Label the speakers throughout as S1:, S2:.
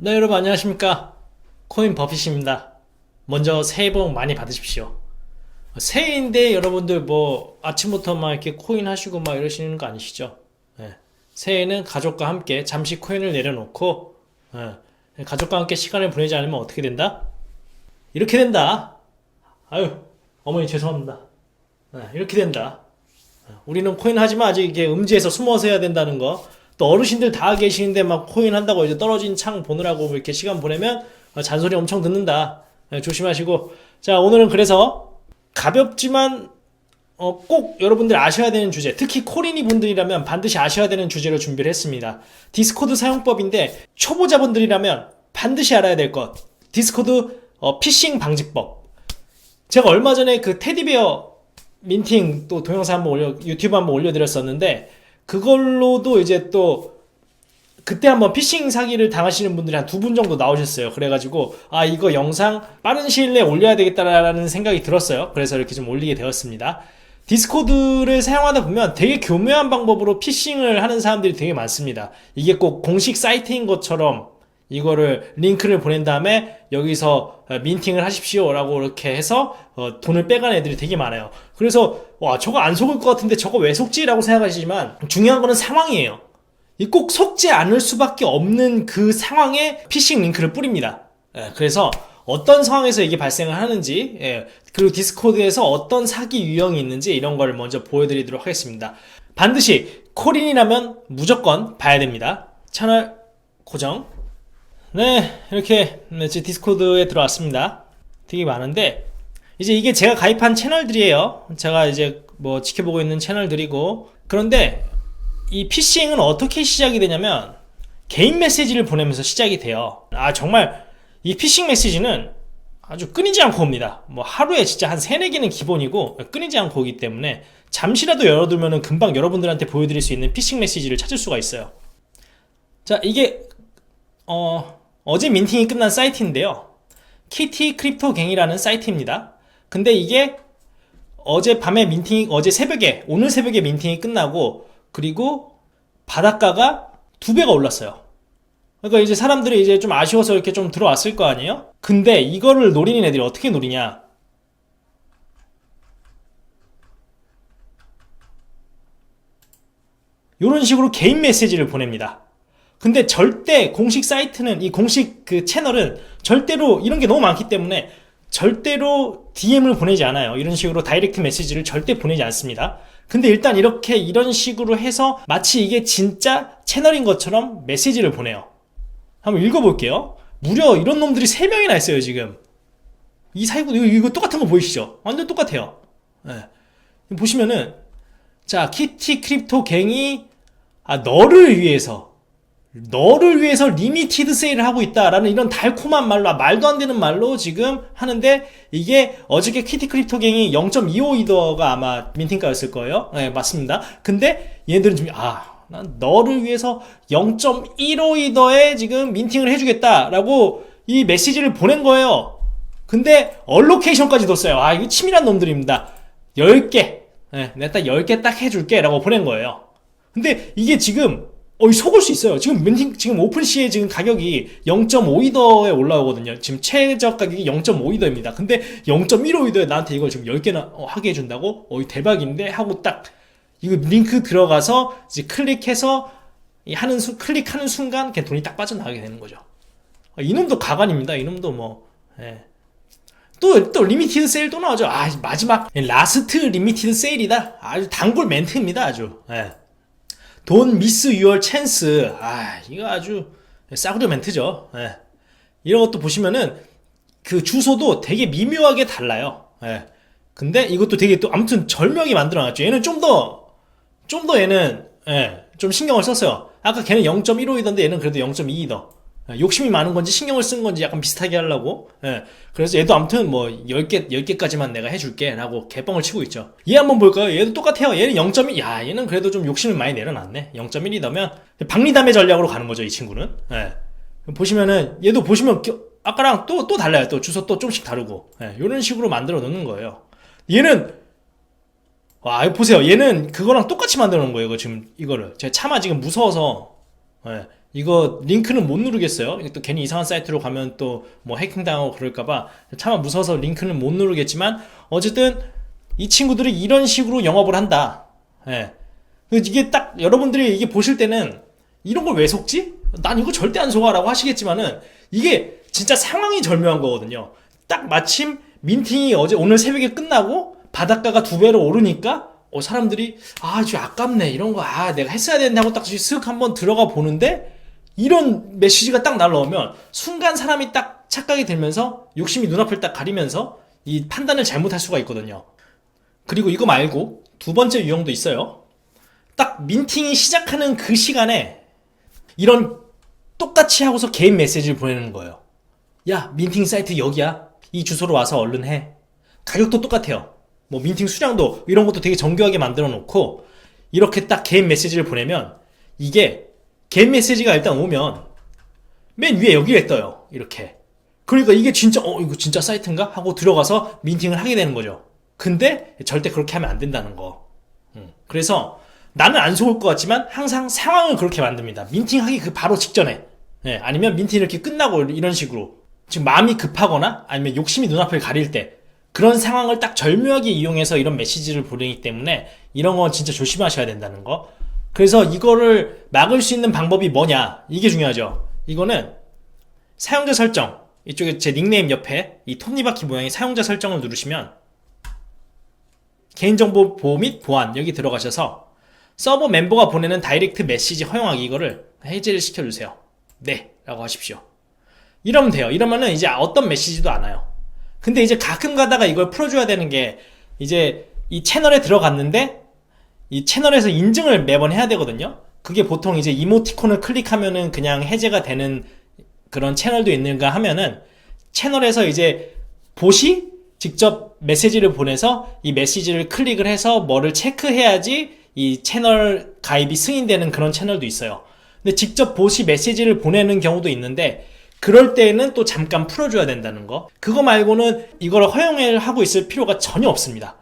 S1: 네, 여러분 안녕하십니까. 코인 버핏입니다. 먼저 새해 복 많이 받으십시오. 새해인데 여러분들 뭐 아침부터 막 이렇게 코인 하시고 막 이러시는 거 아니시죠? 예. 새해에는 가족과 함께 잠시 코인을 내려놓고 예. 가족과 함께 시간을 보내지 않으면 어떻게 된다? 이렇게 된다. 아유, 어머니 죄송합니다. 예, 이렇게 된다. 예, 우리는 코인 하지만 아직 이게 음지에서 숨어서 해야 된다는 거. 또 어르신들 다 계시는데 막 코인 한다고 이제 떨어진 창 보느라고 이렇게 시간 보내면 어, 잔소리 엄청 듣는다. 예, 조심하시고. 자, 오늘은 그래서 가볍지만 어, 꼭 여러분들 아셔야 되는 주제, 특히 코리니 분들이라면 반드시 아셔야 되는 주제로 준비를 했습니다. 디스코드 사용법인데 초보자분들이라면 반드시 알아야 될 것. 디스코드 어, 피싱 방지법. 제가 얼마 전에 그 테디베어 민팅 또 동영상 한번 올려 유튜브 한번 올려드렸었는데 그걸로도 이제 또 그때 한번 피싱 사기를 당하시는 분들이 한 두 분 정도 나오셨어요. 그래가지고 아 이거 영상 빠른 시일 내에 올려야 되겠다라는 생각이 들었어요. 그래서 이렇게 좀 올리게 되었습니다. 디스코드를 사용하다 보면 되게 교묘한 방법으로 피싱을 하는 사람들이 되게 많습니다. 이게 꼭 공식 사이트인 것처럼 이거를 링크를 보낸 다음에 여기서 어, 민팅을 하십시오라고 이렇게 해서 어, 돈을 빼가는 애들이 되게 많아요. 그래서 와 저거 안 속을 것 같은데 저거 왜 속지라고 생각하시지만 중요한 거는 상황이에요. 이꼭 속지 않을 수밖에 없는 그 상황에 피싱 링크를 뿌립니다. 예, 그래서 어떤 상황에서 이게 발생을 하는지, 예, 그리고 디스코드에서 어떤 사기 유형이 있는지 이런 거를 먼저 보여드리도록 하겠습니다. 반드시 코린이라면 무조건 봐야 됩니다. 채널 고정. 네, 이렇게 네, 제 디스코드에 들어왔습니다. 되게 많은데 이제 이게 제가 가입한 채널들이에요. 제가 이제 뭐 지켜보고 있는 채널들이고 그런데 이 피싱은 어떻게 시작이 되냐면 개인 메시지를 보내면서 시작이 돼요. 아 정말 이 피싱 메시지는 아주 끊이지 않고 옵니다. 뭐 하루에 진짜 한 세네 개는 기본이고 끊이지 않고 오기 때문에 잠시라도 열어두면은 금방 여러분들한테 보여드릴 수 있는 피싱 메시지를 찾을 수가 있어요. 자 이게 어 어제 민팅이 끝난 사이트인데요. 키티 크립토 갱이라는 사이트입니다. 근데 이게 어제 밤에 민팅이 어제 새벽에 오늘 새벽에 민팅이 끝나고 그리고 바닷가가 두 배가 올랐어요. 그러니까 이제 사람들이 이제 좀 아쉬워서 이렇게 좀 들어왔을 거 아니에요? 근데 이거를 노리는 애들이 어떻게 노리냐? 이런 식으로 개인 메시지를 보냅니다. 근데 절대 공식 사이트는 이 공식 그 채널은 절대로 이런 게 너무 많기 때문에 절대로 DM을 보내지 않아요. 이런 식으로 다이렉트 메시지를 절대 보내지 않습니다. 근데 일단 이렇게 이런 식으로 해서 마치 이게 진짜 채널인 것처럼 메시지를 보내요. 한번 읽어볼게요. 무려 이런 놈들이 3명이나 있어요, 지금. 이 사이고, 이거, 이거 똑같은 거 보이시죠? 완전 똑같아요. 예. 보시면은, 자, 키티 크립토 갱이, 아, 너를 위해서, 너를 위해서 리미티드 세일을 하고 있다라는 이런 달콤한 말로 아, 말도 안 되는 말로 지금 하는데 이게 어저께 키티 크립토 갱이 0.25이더가 아마 민팅가였을 거예요. 네, 맞습니다. 근데 얘네들은 지금 아, 난 너를 위해서 0.15이더에 지금 민팅을 해주겠다라고 이 메시지를 보낸 거예요. 근데 얼로케이션까지 뒀어요. 아, 이거 치밀한 놈들입니다. 10개. 네, 내가 딱 10개 딱 해줄게 라고 보낸 거예요. 근데 이게 지금 어, 이 속을 수 있어요. 지금 멘팅, 지금 오픈시에 지금 가격이 0.5이더에 올라오거든요. 지금 최저 가격이 0.5이더입니다. 근데 0.15이더에 나한테 이걸 지금 10개나 어, 하게 해준다고? 어, 이 대박인데? 하고 딱, 이거 링크 들어가서 이제 클릭해서 이 하는 수, 클릭하는 순간 그냥 돈이 딱 빠져나가게 되는 거죠. 어, 이놈도 가관입니다. 이놈도 뭐, 예. 또, 또, 리미티드 세일 또 나오죠. 아, 마지막, 라스트 리미티드 세일이다. 아주 단골 멘트입니다. 아주. 예. 돈 미스 유얼 찬스. 아, 이거 아주 싸구려 멘트죠. 예. 이런 것도 보시면은 그 주소도 되게 미묘하게 달라요. 예. 근데 이것도 되게 또 아무튼 절묘하게 만들어 놨죠. 얘는 좀 더, 좀더 얘는, 예, 좀 신경을 썼어요. 아까 걔는 0.15이던데 얘는 그래도 0.2이더. 예, 욕심이 많은 건지 신경을 쓴 건지 약간 비슷하게 하려고. 예. 그래서 얘도 아무튼 뭐 10개, 10개까지만 내가 해줄게. 라고 개뻥을 치고 있죠. 얘 한번 볼까요? 얘도 똑같아요. 얘는 0.1, 야, 얘는 그래도 좀 욕심을 많이 내려놨네. 0.1이더면 박리담의 전략으로 가는 거죠, 이 친구는. 예. 보시면은, 얘도 보시면 겨- 아까랑 또, 또 달라요. 또 주소 또 좀씩 다르고. 예. 이런 식으로 만들어 놓는 거예요. 얘는, 와, 보세요. 얘는 그거랑 똑같이 만들어 놓은 거예요. 이거 지금, 이거를. 제가 차마 지금 무서워서, 예. 이거 링크는 못 누르겠어요. 또 괜히 이상한 사이트로 가면 또 뭐 해킹당하고 그럴까봐 차마 무서워서 링크는 못 누르겠지만 어쨌든 이 친구들이 이런 식으로 영업을 한다. 예. 그 이게 딱 여러분들이 이게 보실 때는 이런 걸 왜 속지? 난 이거 절대 안 속아 라고 하시겠지만은 이게 진짜 상황이 절묘한 거거든요. 딱 마침 민팅이 어제 오늘 새벽에 끝나고 바닷가가 두 배로 오르니까 어, 사람들이 아, 좀 아깝네 이런 거 아, 내가 했어야 하고 딱쓱 한번 들어가 보는데 이런 메시지가 딱 날라오면 순간 사람이 딱 착각이 들면서 욕심이 눈앞을 딱 가리면서 이 판단을 잘못할 수가 있거든요. 그리고 이거 말고 두 번째 유형도 있어요. 딱 민팅이 시작하는 그 시간에 이런 똑같이 하고서 개인 메시지를 보내는 거예요. 야, 민팅 사이트 여기야. 이 주소로 와서 얼른 해. 가격도 똑같아요. 뭐 민팅 수량도 이런 것도 되게 정교하게 만들어 놓고 이렇게 딱 개인 메시지를 보내면 이게 개인 메시지가 일단 오면 맨 위에 여기에 떠요. 이렇게. 그러니까 이게 진짜 어 이거 진짜 사이트인가 하고 들어가서 민팅을 하게 되는 거죠. 근데 절대 그렇게 하면 안 된다는 거. 음. 그래서 나는 안 속을 것 같지만 항상 상황을 그렇게 만듭니다. 민팅하기 그 바로 직전에. 예, 아니면 민팅 이렇게 끝나고 이런 식으로. 지금 마음이 급하거나 아니면 욕심이 눈앞을 가릴 때 그런 상황을 딱 절묘하게 이용해서 이런 메시지를 보내기 때문에 이런 건 진짜 조심하셔야 된다는 거. 그래서 이거를 막을 수 있는 방법이 뭐냐? 이게 중요하죠. 이거는 사용자 설정. 이쪽에 제 닉네임 옆에 이 톱니바퀴 모양의 사용자 설정을 누르시면 개인정보 보호 및 보안 여기 들어가셔서 서버 멤버가 보내는 다이렉트 메시지 허용하기 이거를 해제를 시켜주세요. 네 라고 하십시오. 이러면 돼요. 이러면은 이제 어떤 메시지도 안 와요. 근데 이제 가끔 가다가 이걸 풀어줘야 되는 게 이제 이 채널에 들어갔는데 이 채널에서 인증을 매번 해야 되거든요. 그게 보통 이제 이모티콘을 클릭하면은 그냥 해제가 되는 그런 채널도 있는가 하면은 채널에서 이제 보시 직접 메시지를 보내서 이 메시지를 클릭을 해서 뭐를 체크해야지 이 채널 가입이 승인되는 그런 채널도 있어요. 근데 직접 보시 메시지를 보내는 경우도 있는데 그럴 때에는 또 잠깐 풀어줘야 된다는 거. 그거 말고는 이걸 허용을 하고 있을 필요가 전혀 없습니다.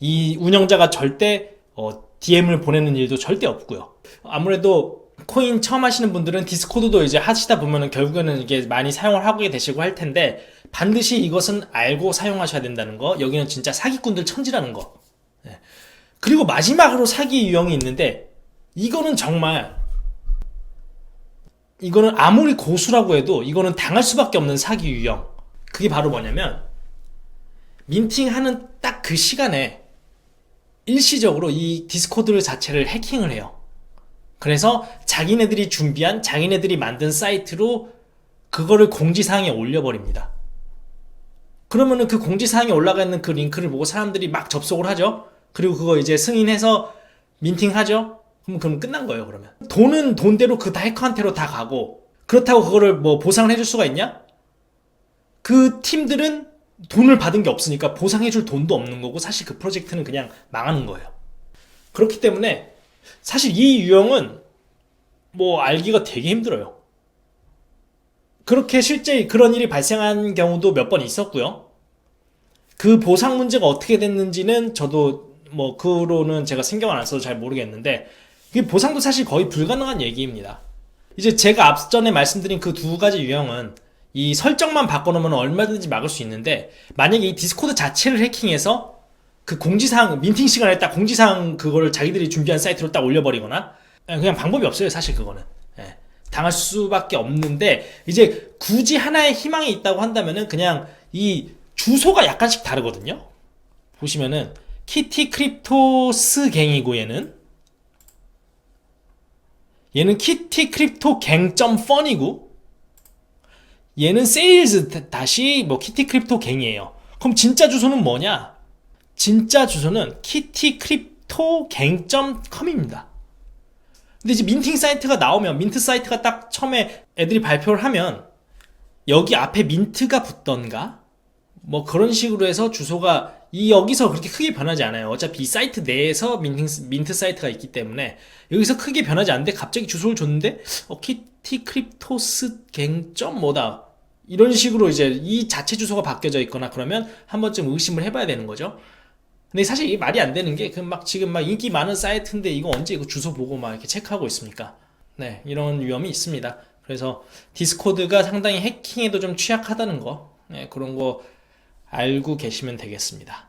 S1: 이 운영자가 절대 어, DM을 보내는 일도 절대 없고요. 아무래도 코인 처음 하시는 분들은 디스코드도 이제 하시다 보면은 결국에는 이게 많이 사용을 하게 되시고 할 텐데 반드시 이것은 알고 사용하셔야 된다는 거. 여기는 진짜 사기꾼들 천지라는 거. 네. 그리고 마지막으로 사기 유형이 있는데 이거는 정말 이거는 아무리 고수라고 해도 이거는 당할 수밖에 없는 사기 유형. 그게 바로 뭐냐면 민팅하는 딱 그 시간에 일시적으로 이 디스코드 자체를 해킹을 해요. 그래서 자기네들이 준비한 자기네들이 만든 사이트로 그거를 공지사항에 올려버립니다. 그러면은 그 공지사항에 올라가 있는 그 링크를 보고 사람들이 막 접속을 하죠. 그리고 그거 이제 승인해서 민팅하죠. 그럼 그럼 끝난 거예요, 그러면. 돈은 돈대로 그 다 해커한테로 다 가고 그렇다고 그거를 뭐 보상을 해줄 수가 있냐? 그 팀들은 돈을 받은 게 없으니까 보상해줄 돈도 없는 거고 사실 그 프로젝트는 그냥 망하는 거예요. 그렇기 때문에 사실 이 유형은 뭐 알기가 되게 힘들어요. 그렇게 실제 그런 일이 발생한 경우도 몇 번 있었고요. 그 보상 문제가 어떻게 됐는지는 저도 뭐 그로는 제가 신경을 안 써서 잘 모르겠는데 그 보상도 사실 거의 불가능한 얘기입니다. 이제 제가 앞전에 말씀드린 그 두 가지 유형은 이 설정만 바꿔놓으면 얼마든지 막을 수 있는데 만약에 이 디스코드 자체를 해킹해서 그 공지사항 민팅 시간에 딱 공지사항 그거를 자기들이 준비한 사이트로 딱 올려버리거나 예, 그냥 방법이 없어요 사실 그거는. 예, 당할 수밖에 없는데 이제 굳이 하나의 희망이 있다고 한다면은 그냥 이 주소가 약간씩 다르거든요? 보시면은 키티 크립토스 갱이고 얘는 얘는 키티 크립토 갱 점 펀이고 얘는 세일즈 다시 뭐 키티 크립토 갱이에요. 그럼 진짜 주소는 뭐냐? 진짜 주소는 키티 크립토 갱점 컴입니다. 근데 이제 민팅 사이트가 나오면 민트 사이트가 딱 처음에 애들이 발표를 하면 여기 앞에 민트가 붙던가 뭐 그런 식으로 해서 주소가 이 여기서 그렇게 크게 변하지 않아요. 어차피 이 사이트 내에서 민팅, 민트 사이트가 있기 때문에 여기서 크게 변하지 않는데 갑자기 주소를 줬는데 어, 키티 크립토스 갱점 뭐다 이런 식으로 이제 이 자체 주소가 바뀌어져 있거나 그러면 한 번쯤 의심을 해봐야 되는 거죠. 근데 사실 이게 말이 안 되는 게 그 막 지금 막 인기 많은 사이트인데 이거 언제 이거 주소 보고 막 이렇게 체크하고 있습니까? 네, 이런 위험이 있습니다. 그래서 디스코드가 상당히 해킹에도 좀 취약하다는 거, 네, 그런 거 알고 계시면 되겠습니다.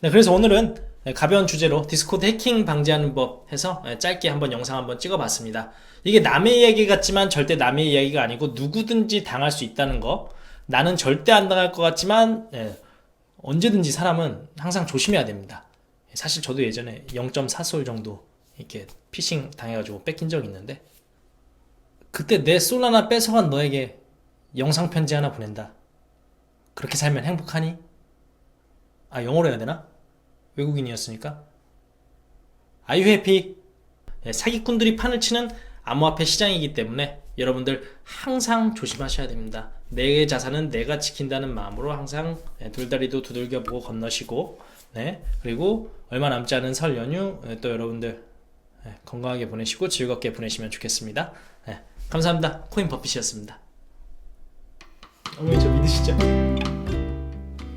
S1: 네, 그래서 오늘은 네, 가벼운 주제로 디스코드 해킹 방지하는 법 해서 네, 짧게 한번 영상 한번 찍어봤습니다. 이게 남의 이야기 같지만 절대 남의 이야기가 아니고 누구든지 당할 수 있다는 거. 나는 절대 안 당할 것 같지만 예, 언제든지 사람은 항상 조심해야 됩니다. 사실 저도 예전에 0.4솔 정도 이렇게 피싱 당해가지고 뺏긴 적이 있는데 그때 내 솔 하나 뺏어간 너에게 영상 편지 하나 보낸다. 그렇게 살면 행복하니? 아 영어로 해야 되나? 외국인이었으니까. Are you happy? 예, 사기꾼들이 판을 치는 암호화폐 시장이기 때문에 여러분들 항상 조심하셔야 됩니다. 내 자산은 내가 지킨다는 마음으로 항상 예, 돌다리도 두들겨 보고 건너시고, 네 그리고 얼마 남지 않은 설 연휴 예, 또 여러분들 예, 건강하게 보내시고 즐겁게 보내시면 좋겠습니다. 예, 감사합니다. 코인 버핏이었습니다. 어머니 저 믿으시죠?